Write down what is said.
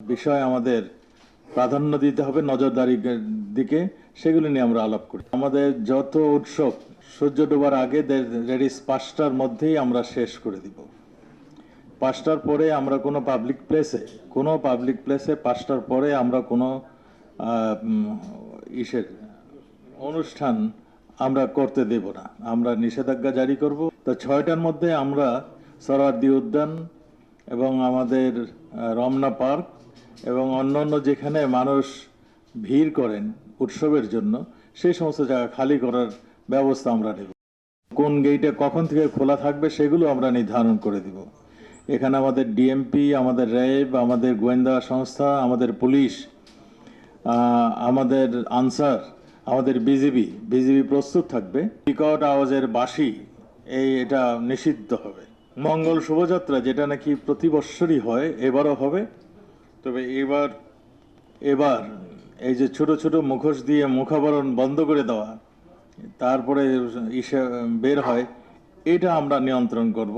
বিষয় আমাদের প্রাধান্য দিতে হবে নজরদারির দিকে, সেগুলি নিয়ে আমরা আলাপ করি। আমাদের যত উৎসব, সূর্য ডোবার আগে রেডিস পাঁচটার মধ্যেই আমরা শেষ করে দিব। পাঁচটার পরে আমরা কোনো পাবলিক প্লেসে কোনো পাবলিক প্লেসে পাঁচটার পরে আমরা কোনো ইসের অনুষ্ঠান আমরা করতে দেব না। আমরা নিষেধাজ্ঞা জারি করব। তো ছয়টার মধ্যে আমরা সরারদি উদ্যান এবং আমাদের রমনা পার্ক এবং অন্যান্য যেখানে মানুষ ভিড় করেন উৎসবের জন্য, সেই সমস্ত জায়গা খালি করার ব্যবস্থা আমরা নেব। কোন গেইটে কখন থেকে খোলা থাকবে সেগুলো আমরা নির্ধারণ করে দিব। এখানে আমাদের ডিএমপি আমাদের র্যাব, আমাদের গোয়েন্দা সংস্থা, আমাদের পুলিশ আমাদের আনসার, আমাদের বিজিবি বিজিবি প্রস্তুত থাকবে। বিকট আওয়াজের বাসি এই এটা নিষিদ্ধ হবে। মঙ্গল শোভাযাত্রা, যেটা নাকি প্রতি বৎসরই হয়, এবারও হবে। তবে এবার এবার এই যে ছোট ছোট মুখোশ দিয়ে মুখাবরণ বন্ধ করে দেওয়া, তারপরে ইসে বের হয়, এটা আমরা নিয়ন্ত্রণ করব।